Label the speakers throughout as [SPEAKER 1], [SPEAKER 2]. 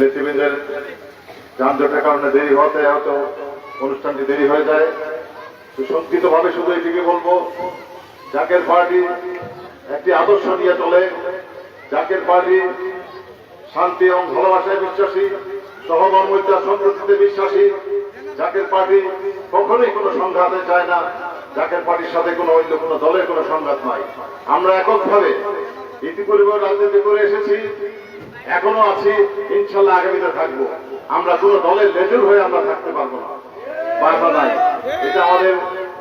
[SPEAKER 1] নেতৃবৃন্দের যানজটের কারণে দেরি হতে হয়তো অনুষ্ঠানটি দেরি হয়ে যায়। তো ভাবে শুধু এটিকে বলব, জাকের পার্টি একটি আদর্শ নিয়ে চলে। জাকের পার্টি শান্তি এবং ভালোবাসায় বিশ্বাসী সহমর্মিতা সম্প্রতিতে বিশ্বাসী। জাকের পার্টি কখনোই কোনো সংঘাতে চায় না। জাকের পার্টির সাথে কোনো অন্য কোনো দলের কোনো সংঘাত নাই। আমরা এককভাবে ইতিপূর্বে রাজনীতি করে এসেছি। এখনও আছি, ইনশাল্লাহ আগামীতে থাকব। আমরা কোনো দলের লেজুর হয়ে আমরা থাকতে পারব না। বাধা নাই এটা আমাদের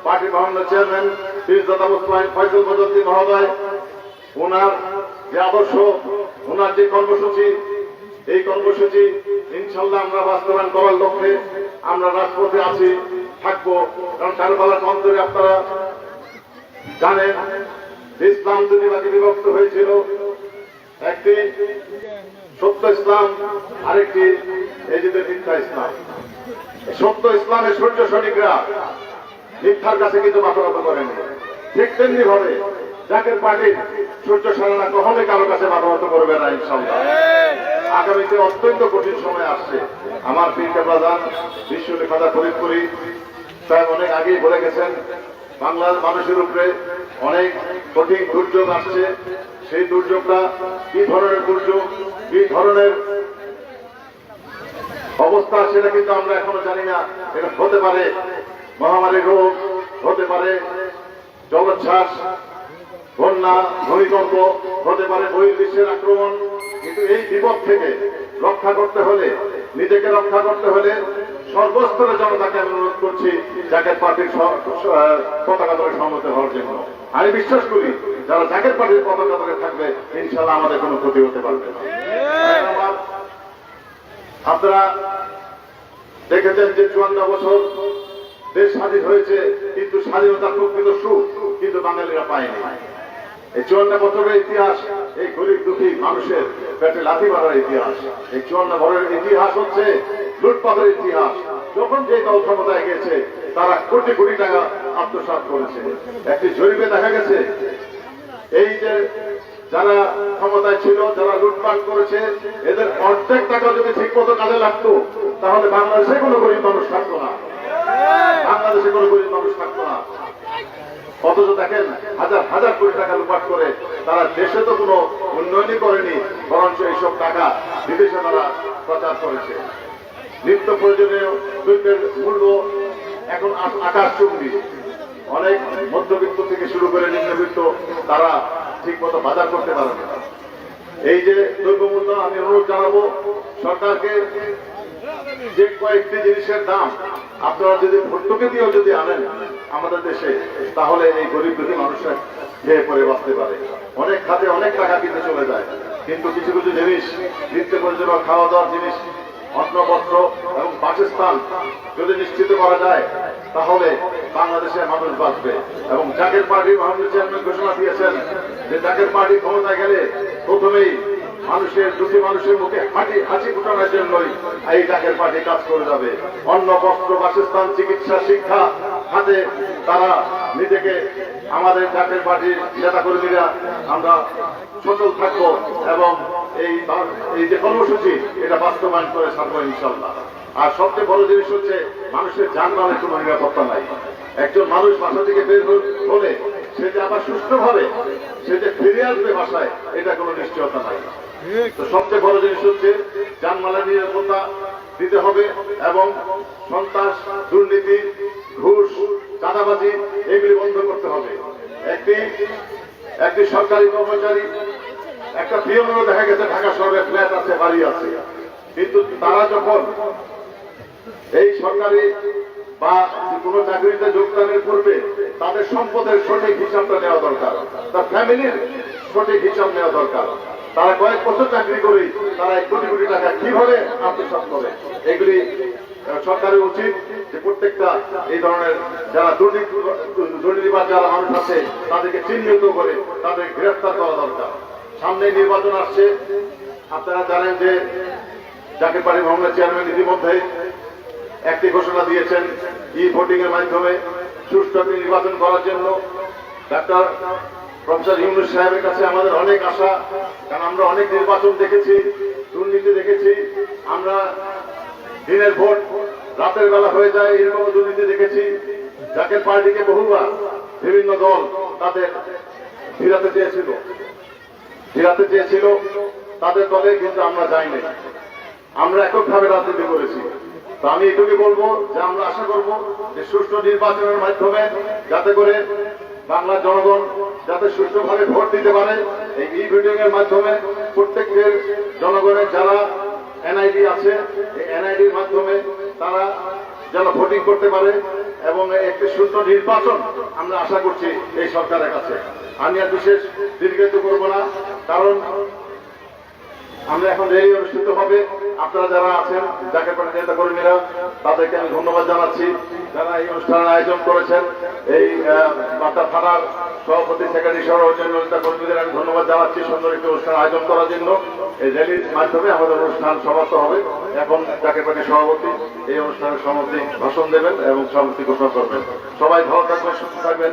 [SPEAKER 1] পার্টি মহান্য চেয়ারম্যান বীরদাতা মুসলাইন ফয়সল বদরদি মহোদয়। ওনার যে আদর্শ, ওনার যে কর্মসূচি, এই কর্মসূচি ইনশাল্লাহ আমরা বাস্তবায়ন করার লক্ষ্যে আমরা রাজপথে আছি, থাকব। কারণ কারবালার অন্তরে আপনারা জানেন, ইসলাম দুনিয়াকে বিভক্ত হয়েছিল একটি সত্য ইসলাম, আরেকটি এই যে মিথ্যা ইসলাম। সত্য ইসলামের সূর্য সৈনিকরা মিথ্যার কাছে কিন্তু মাথা করেন। ঠিক তেমনি ভাবে জাকের পার্টির সূর্য সারানা কখনোই কারও কাছে মাথা মতো করবে না ইনশাল্লাহ আগামীতে অত্যন্ত কঠিন সময় আসছে। আমার পীরকে প্রধান বিশ্বলেখাদা ফরিদপুরি সাহেব অনেক আগেই বলে গেছেন বাংলার মানুষের উপরে অনেক কঠিন দুর্যোগ আসছে। সেই দুর্যোগটা কি ধরনের দুর্যোগ, কি ধরনের অবস্থা সেটা কিন্তু আমরা এখনও জানি না। এটা হতে পারে মহামারী রোগ, হতে পারে জলোচ্ছ্বাস, বন্যা, ভূমিকম্প, হতে পারে বহির্বিশ্বের আক্রমণ। কিন্তু এই বিপদ থেকে রক্ষা করতে হলে, নিজেকে রক্ষা করতে হলে সর্বস্তরের জনতাকে আমি অনুরোধ করছি, জাকের পার্টির পতাকা ধরে সম্মত হওয়ার জন্য। আমি বিশ্বাস করি, যারা জাকের পার্টির পতাকা ধরে থাকবে, ইনশাল্লাহ আমাদের কোনো ক্ষতি হতে পারবে আপনারা দেখেছেন যে চুয়ান্ন বছর দেশ স্বাধীন হয়েছে, কিন্তু স্বাধীনতার প্রকৃত সুখ, কিন্তু বাঙালিরা পায়নি। এই চুয়ান্ন বছরের ইতিহাস, এই গরিব দুঃখী মানুষের পেটে লাথি মারার ইতিহাস, এই চুয়ান্ন বছরের ইতিহাস হচ্ছে লুটপাটের ইতিহাস। যখন যে দল ক্ষমতায় গেছে, তারা কোটি কোটি টাকা আত্মসাৎ করেছে। একটি জরিপে দেখা গেছে, এই যে যারা ক্ষমতায় ছিল, যারা লুটপাট করেছে, এদের অর্ধেক টাকা যদি ঠিক মতো কাজে লাগতো, তাহলে বাংলাদেশে কোনো গরিব মানুষ থাকতো না। বাংলাদেশে কোনো গরিব মানুষ থাকতো না। অথচ দেখেন, হাজার হাজার কোটি টাকা লুটপাট করে তারা দেশে তো কোনো উন্নয়নই করেনি, বরঞ্চ এইসব টাকা বিদেশে তারা প্রচার করেছে। নিত্য প্রয়োজনীয় দ্রব্যের মূল্য এখন আকাশ চুম্বি। অনেক মধ্যবিত্ত থেকে শুরু করে নিম্নবিত্ত তারা ঠিক মতো বাজার করতে পারে না। এই যে দ্রব্যমূল্য আমি অনুরোধ জানাব, সরকারকে যে কয়েকটি জিনিসের দাম আপনারা যদি ভর্তুকি দিয়েও যদি আনেন আমাদের দেশে, তাহলে এই গরিব দুঃখী মানুষের খেয়ে পরে বাঁচতে পারে। অনেক খাতে অনেক টাকা কিনতে চলে যায়। কিন্তু কিছু কিছু জিনিস, নিত্য প্রয়োজনীয় খাওয়া দাওয়ার জিনিস অন্ন বস্ত্র এবং বাসস্থান যদি নিশ্চিত করা যায়, তাহলে বাংলাদেশে মানুষ বাঁচবে। এবং জাকের পার্টি মহানবী চেয়ারম্যান ঘোষণা দিয়েছেন যে জাকের পার্টি ক্ষমতায় গেলে প্রথমেই মানুষের, দুটি মানুষের মুখে হাঁটি হাসি ফুটানোর জন্যই এই ডাকের পার্টি কাজ করে যাবে। অন্ন বস্ত্র, বাসস্থান, চিকিৎসা, শিক্ষা খাতে তারা নিজেকে আমাদের জাকের পার্টির নেতা কর্মীরা আমরা সচল থাকব এবং এই এই যে কর্মসূচি, এটা বাস্তবায়ন করে ছাড়বো ইনশাল্লাহ আর সবচেয়ে বড় জিনিস হচ্ছে মানুষের যানবাহনের কোনো নিরাপত্তা নাই। একজন মানুষ বাসা থেকে বের হলে সে যে আবার সুস্থভাবে সে যে ফিরে আসবে বাসায়, এটা কোনো নিশ্চয়তা নাই। তো সবচেয়ে বড় জিনিস হচ্ছে যানমালের নিরাপত্তা দিতে হবে এবং সন্ত্রাস, দুর্নীতি ঘুষ, চাঁদাবাজি, এগুলি বন্ধ করতে হবে। একটি একটি সরকারি কর্মচারী, একটা পিয়নেরও দেখা গেছে ঢাকা শহরে ফ্ল্যাট আছে, বাড়ি আছে। কিন্তু তারা যখন এই সরকারি বা কোনো চাকরিতে যোগদানের পূর্বে তাদের সম্পদের সঠিক হিসাবটা নেওয়া দরকার, তার ফ্যামিলির সঠিক হিসাব নেওয়া দরকার। তারা কয়েক বছর চাকরি করেই তারা এক কোটি কোটি টাকা কীভাবে আত্মসাৎ করে? এগুলি সরকারের উচিত যে প্রত্যেকটা এই ধরনের যারা দুর্নীতি দুর্নীতিবাদ যারা মানুষ আছে, তাদেরকে চিহ্নিত করে তাদের গ্রেফতার করা দরকার। সামনে নির্বাচন আসছে। আপনারা জানেন যে জাকির পাড়ি মহম্মদ চেয়ারম্যান ইতিমধ্যে একটি ঘোষণা দিয়েছেন ই ভোটিং এর মাধ্যমে সুষ্ঠু নির্বাচন করার জন্য। ডাক্তার প্রফেসর ইউনুস সাহেবের কাছে আমাদের অনেক আশা, কারণ আমরা অনেক নির্বাচন দেখেছি, দুর্নীতি দেখেছি। আমরা দিনের ভোট রাতের বেলা হয়ে যায়, এরকম দুর্নীতি দেখেছি। যাকে পার্টিকে বহুবার বিভিন্ন দল তাদের ফিরাতে চেয়েছিল। ফিরাতে চেয়েছিল তাদের দলে, কিন্তু আমরা যাইনি। আমরা এককভাবে রাজনীতি করেছি। তো আমি এটুকু বলব যে আমরা আশা করব যে সুষ্ঠু নির্বাচনের মাধ্যমে যাতে করে বাংলার জনগণ যাতে সুষ্ঠুভাবে ভোট দিতে পারে, এই ইভিডিং এর মাধ্যমে প্রত্যেকের জনগণের যারা এনআইডি আছে। এই এনআইডির মাধ্যমে তারা যেন ভোটিং করতে পারে এবং একটি সুন্দর নির্বাচন আমরা আশা করছি এই সরকারের কাছে। আমি আর বিশেষ দীর্ঘায়িত করব না, কারণ আমরা এখন রেলি অনুষ্ঠিত হবে। আপনারা যারা আছেন যাকে পারে নেতা কর্মীরা, তাদেরকে আমি ধন্যবাদ জানাচ্ছি যারা এই অনুষ্ঠানের আয়োজন করেছেন। এই বাটা থানার সভাপতি, সেক্রেটারি সহ অন্যান্য নেতা কর্মীদের আমি ধন্যবাদ জানাচ্ছি সুন্দর একটি অনুষ্ঠান আয়োজন করার জন্য। এই র্যালির মাধ্যমে আমাদের অনুষ্ঠান সমাপ্ত হবে। এখন যাকে পারে সভাপতি এই অনুষ্ঠানের সমাপ্তি ভাষণ দেবেন এবং সমাপ্তি ঘোষণা করবেন। সবাই ভালো থাকবেন, সুস্থ থাকবেন।